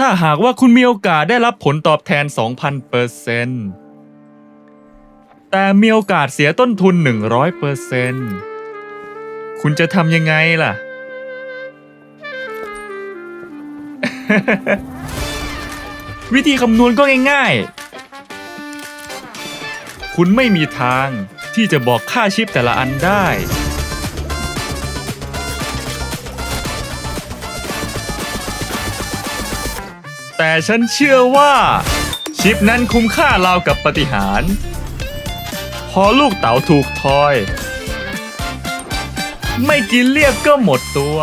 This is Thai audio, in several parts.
ถ้าหากว่าคุณมีโอกาสได้รับผลตอบแทน 2,000เปอร์เซนต์แต่มีโอกาสเสียต้นทุน 100เปอร์เซนต์คุณจะทำยังไงล่ะ วิธีคำนวณก็ง่ายๆ คุณไม่มีทางที่จะบอกค่าชิปแต่ละอันได้ แต่ฉันเชื่อว่า ชิปนั้นคุ้มค่าราวกับปฏิหาร พอลูกเต๋าถูกทอย ไม่กินเรียบก็หมดตัว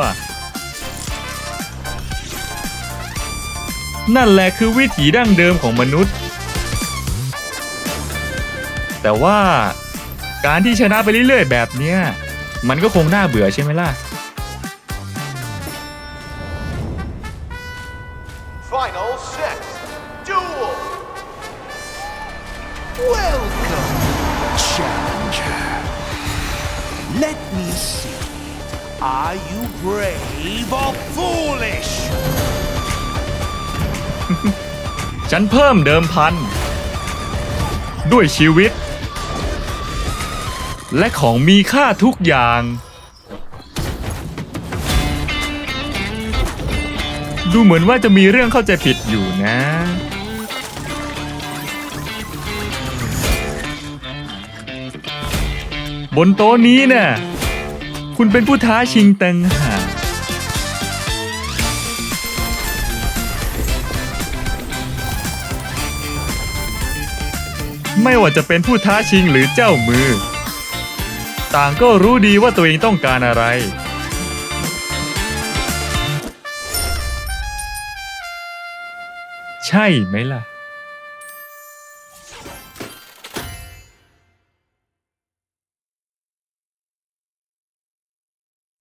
นั่นแหละคือวิถีดั้งเดิมของมนุษย์ แต่ว่าการที่ชนะไปเรื่อยๆแบบเนี้ย มันก็คงน่าเบื่อใช่ไหมล่ะ Final set. Duel. Welcome, challenger. Let me see. Are you brave or foolish? ฉันเพิ่มเดิมพัน ด้วยชีวิต และของมีค่าทุกอย่าง ดูเหมือนว่าจะมีเรื่องเข้าใจผิดอยู่นะ บนโต๊ะนี้น่ะคุณเป็นผู้ท้าชิงตังหากไม่ว่าจะเป็นผู้ท้าชิงหรือเจ้ามือ ต่างก็รู้ดีว่าตัวเองต้องการอะไร ใช่ไหมล่ะ